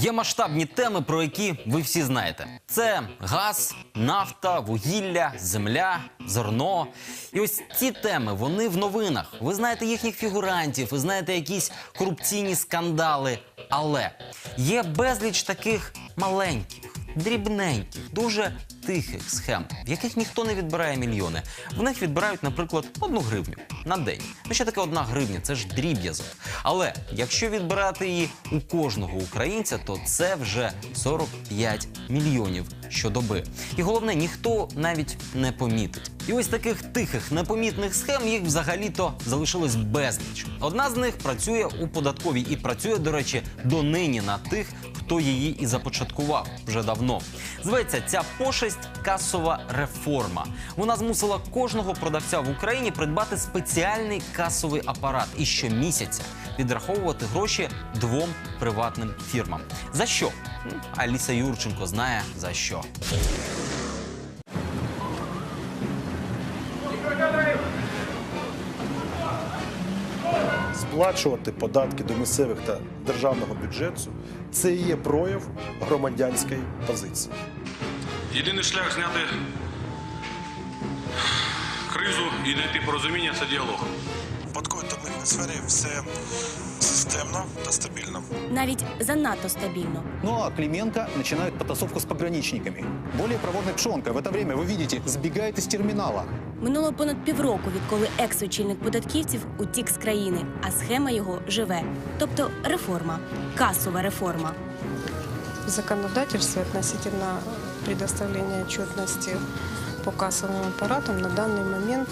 Є масштабні теми, про які ви всі знаєте: це газ, нафта, вугілля, земля, зерно. І ось ці теми вони в новинах. Ви знаєте їхніх фігурантів, ви знаєте якісь корупційні скандали. Але є безліч таких маленьких, дрібненьких, дуже тихих схем, в яких ніхто не відбирає мільйони. В них відбирають, наприклад, одну гривню на день. Ну що таке одна гривня? Це ж дріб'язок. Але якщо відбирати її у кожного українця, то це вже 45 мільйонів щодоби. І головне, ніхто навіть не помітить. І ось таких тихих, непомітних схем їх взагалі-то залишилось безліч. Одна з них працює у податковій і працює, до речі, донині на тих, хто її і започаткував вже давно. Зветься ця пошесть касова реформа. Вона змусила кожного продавця в Україні придбати спеціальний касовий апарат і щомісяця відраховувати гроші двом приватним фірмам. За що? Аліса Юрченко знає за що. Сплачувати податки до місцевих та державного бюджету це і є прояв громадянської позиції. Єдиний шлях зняти кризу і знайти порозуміння це діалог. В податковій та митній сфері все системно та стабільно. навіть занадто стабільно. Ну а Клименко начинает потасовку с пограничниками. Более проворный Пшонка в это время, вы видите, сбегает из терминала. Минуло понад півроку, відколи екс-очільник податківців утік з країни, а схема його живе. Тобто реформа, касова реформа. законодательстве относительно предоставления отчетности по кассовым аппаратам на данный момент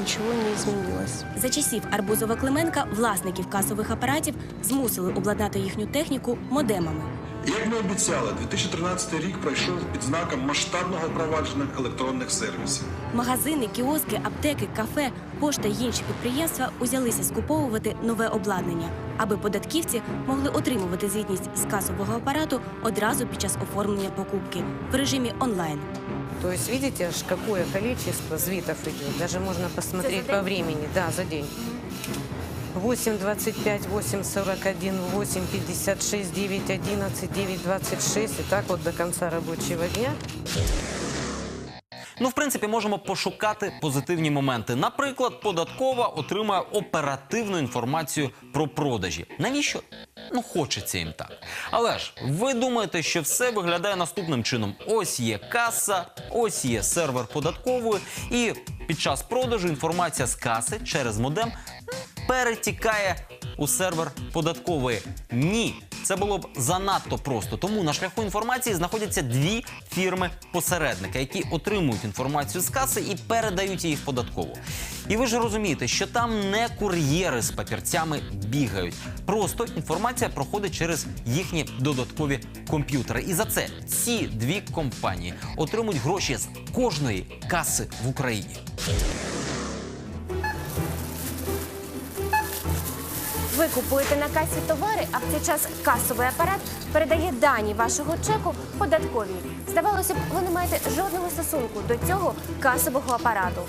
нічого не змінилось. За часів Арбузова Клименка власників касових апаратів змусили обладнати їхню техніку модемами. Як ми обіцяли, 2013 рік пройшов під знаком масштабного впровадження електронних сервісів. Магазини, кіоски, аптеки, кафе, пошта й інші підприємства узялися скуповувати нове обладнання, аби податківці могли отримувати звітність з касового апарату одразу під час оформлення покупки в режимі онлайн. То есть видите, аж какое количество звитов идет. Даже можно посмотреть по времени. Да, за день. 8.25, 8.41, 8.56, 9.11, 9.26. И так вот до конца рабочего дня. Ну, в принципі, можемо пошукати позитивні моменти. Наприклад, податкова отримує оперативну інформацію про продажі. Навіщо? Ну, хочеться їм так. Але ж ви думаєте, що все виглядає наступним чином: ось є каса, ось є сервер податкової, і під час продажу інформація з каси через модем перетікає у сервер податкової. Ні, це було б занадто просто. Тому на шляху інформації знаходяться дві фірми-посередника, які отримують інформацію з каси і передають її в податкову. І ви ж розумієте, що там не кур'єри з папірцями бігають. Просто інформація проходить через їхні додаткові комп'ютери. І за це ці дві компанії отримують гроші з кожної каси в Україні. Ви купуєте на касі товари, а в цей час касовий апарат передає дані вашого чеку податковій. Здавалося б, ви не маєте жодного стосунку до цього касового апарату.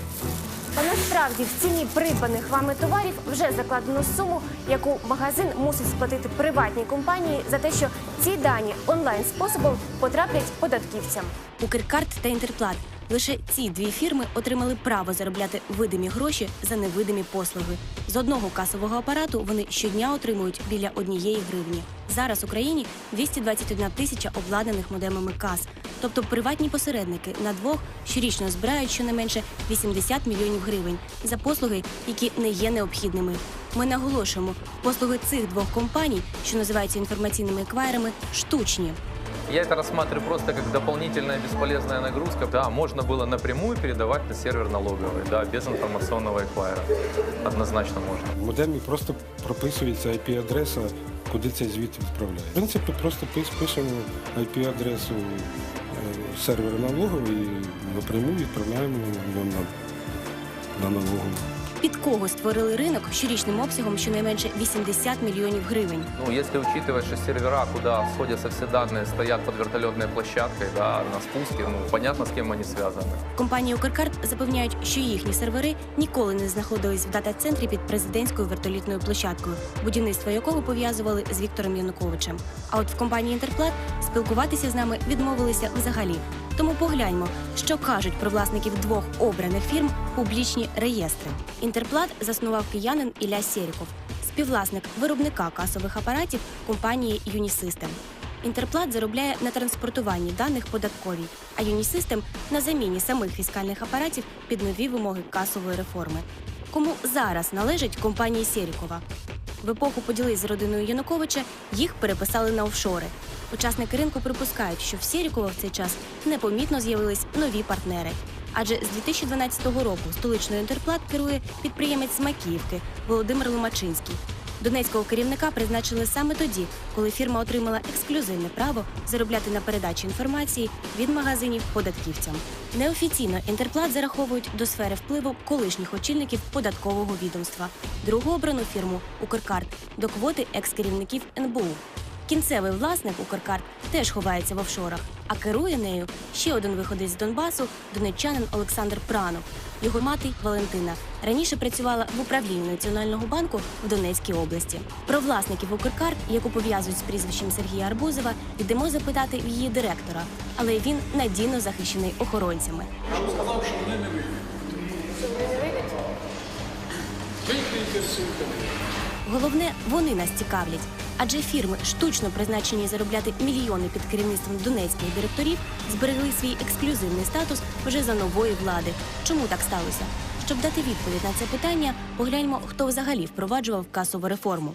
Та насправді в ціні придбаних вами товарів вже закладено суму, яку магазин мусить сплатити приватній компанії за те, що ці дані онлайн способом потраплять податківцям. Укркарт та Інтерплат. Лише ці дві фірми отримали право заробляти видимі гроші за невидимі послуги. З одного касового апарату вони щодня отримують біля однієї гривні. Зараз в Україні 221 тисяча обладнаних модемами кас. Тобто приватні посередники на двох щорічно збирають щонайменше 80 мільйонів гривень за послуги, які не є необхідними. Ми наголошуємо, послуги цих двох компаній, що називаються інформаційними еквайрами, штучні. Я это рассматриваю просто как дополнительная бесполезная нагрузка. Да, можно было напрямую передавать на сервер налоговый, да, без информационного эквайра. Однозначно можно. В модемі просто прописується IP-адреса, куди цей звіт відправляє. В принципі, просто пис- пишемо IP-адресу е, сервера налогової і напряму відправляємо його на, на налогову. Під кого створили ринок щорічним обсягом щонайменше 80 мільйонів гривень. Ну, если учитывать, что сервера, куда сходятся все данные, стоят под вертолетной площадкой, да, на спуске, ну, понятно, с кем они связаны. Компанії Укркарт запевняють, що їхні сервери ніколи не знаходились в дата-центрі під президентською вертолітною площадкою, будівництво якого пов'язували з Віктором Януковичем. А от в компанії Інтерплат спілкуватися з нами відмовилися взагалі. Тому погляньмо, що кажуть про власників двох обраних фірм публічні реєстри. Інтерплат заснував киянин Ілля Сєріков, співвласник виробника касових апаратів компанії Юнісистем. Інтерплат заробляє на транспортуванні даних податковій, а Юнісистем на заміні самих фіскальних апаратів під нові вимоги касової реформи. Кому зараз належить компанії Сєрікова? В епоху поділи з родиною Януковича їх переписали на офшори. Учасники ринку припускають, що в Сєрікова в цей час непомітно з'явились нові партнери. Адже з 2012 року столичною інтерплат керує підприємець з Макіївки Володимир Ломачинський. Донецького керівника призначили саме тоді, коли фірма отримала ексклюзивне право заробляти на передачі інформації від магазинів податківцям. Неофіційно інтерплат зараховують до сфери впливу колишніх очільників податкового відомства, другу обрану фірму Укркарт до квоти екс-керівників НБУ. Кінцевий власник Укркарт теж ховається в офшорах, а керує нею ще один виходець з Донбасу, донеччанин Олександр Пранов. Його мати Валентина раніше працювала в управлінні Національного банку в Донецькій області. Про власників Укркарт, яку пов'язують з прізвищем Сергія Арбузова, йдемо запитати в її директора, але він надійно захищений охоронцями. сказав, що вони не вийдуть. Головне, вони нас цікавлять. Адже фірми, штучно призначені заробляти мільйони під керівництвом донецьких директорів, зберегли свій ексклюзивний статус вже за нової влади. Чому так сталося? Щоб дати відповідь на це питання, погляньмо, хто взагалі впроваджував касову реформу.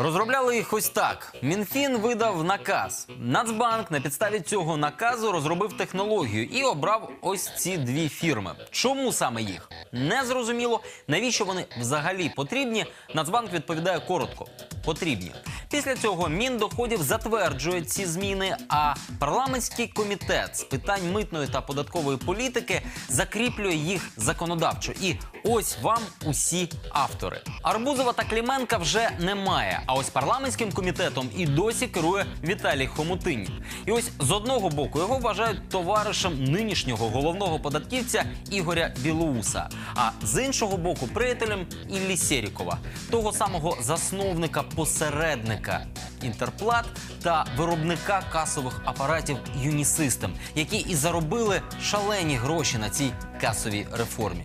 Розробляли їх ось так. Мінфін видав наказ. Нацбанк на підставі цього наказу розробив технологію і обрав ось ці дві фірми. Чому саме їх? Не зрозуміло. Навіщо вони взагалі потрібні? Нацбанк відповідає коротко: потрібні. Після цього Міндоходів затверджує ці зміни. А парламентський комітет з питань митної та податкової політики закріплює їх законодавчо. І ось вам усі автори. Арбузова та Кліменка вже немає. А ось парламентським комітетом і досі керує Віталій Хомутинь. І ось з одного боку його вважають товаришем нинішнього головного податківця Ігоря Білоуса. А з іншого боку, приятелем Іллі Сєрікова, того самого засновника посередника Інтерплат та виробника касових апаратів Юнісистем, які і заробили шалені гроші на цій касовій реформі.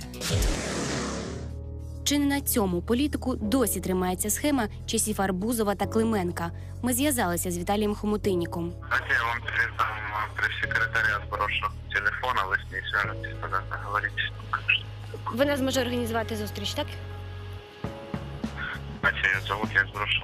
Чи не на цьому політику досі тримається схема часів Арбузова та Клименка? Ми зв'язалися з Віталієм Хомутиніком. Давайте я вам передам пресс-секретаря сброшу телефона, вы с ней свяжетесь, тогда договоритесь. Ви нас може організувати зустріч, так? Ее зовут, я сброшу.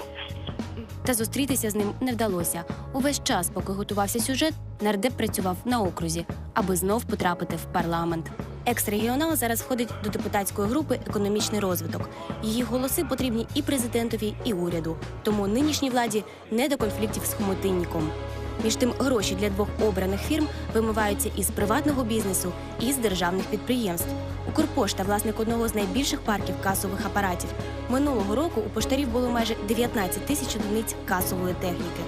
Та зустрітися з ним не вдалося. Увесь час, поки готувався сюжет, нардеп працював на окрузі, аби знов потрапити в парламент. Екс-регіонал зараз входить до депутатської групи Економічний розвиток. Її голоси потрібні і президентові, і уряду. Тому нинішній владі не до конфліктів з хомутинніком. Між тим, гроші для двох обраних фірм вимиваються із приватного бізнесу і з державних підприємств. Укрпошта власник одного з найбільших парків касових апаратів. Минулого року у поштарів було майже 19 тисяч одиниць касової техніки.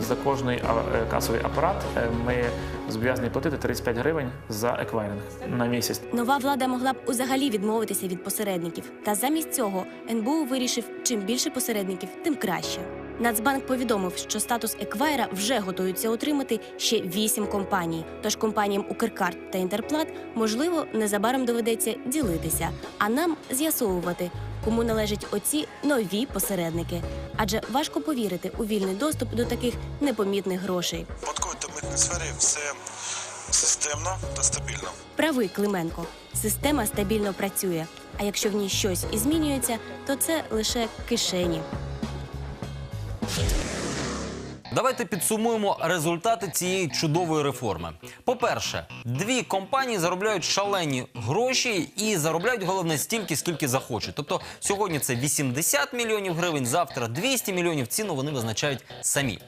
За кожний е, касовий апарат е, ми зобов'язані платити 35 гривень за еквайринг на місяць. Нова влада могла б узагалі відмовитися від посередників. Та замість цього НБУ вирішив, чим більше посередників, тим краще. Нацбанк повідомив, що статус еквайра вже готуються отримати ще вісім компаній. Тож компаніям Укркарт та Інтерплат можливо незабаром доведеться ділитися, а нам з'ясовувати, кому належать оці нові посередники. Адже важко повірити у вільний доступ до таких непомітних грошей. Податковій та митній сфері все системно та стабільно. Правий Клименко. Система стабільно працює. А якщо в ній щось і змінюється, то це лише кишені. Давайте підсумуємо результати цієї чудової реформи. По-перше, дві компанії заробляють шалені гроші і заробляють головне стільки, скільки захочуть. Тобто сьогодні це 80 мільйонів гривень, завтра 200 мільйонів. Ціну вони визначають самі.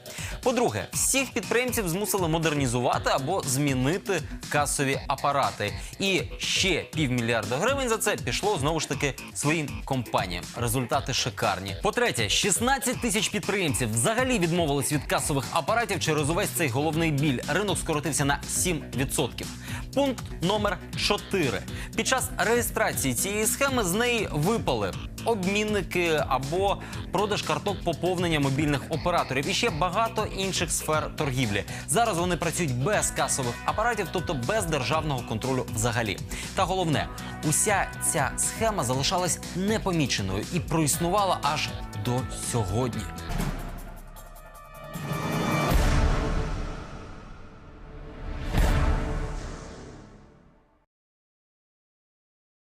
По-друге, всіх підприємців змусили модернізувати або змінити касові апарати. І ще півмільярда гривень за це пішло знову ж таки своїм компаніям. Результати шикарні. По-третє, 16 тисяч підприємців взагалі відмовились від касових апаратів через увесь цей головний біль. Ринок скоротився на 7%. Пункт номер 4. Під час реєстрації цієї схеми з неї випали обмінники або продаж карток поповнення мобільних операторів і ще багато інших сфер торгівлі. Зараз вони працюють без касових апаратів, тобто без державного контролю взагалі. Та головне, уся ця схема залишалась непоміченою і проіснувала аж до сьогодні.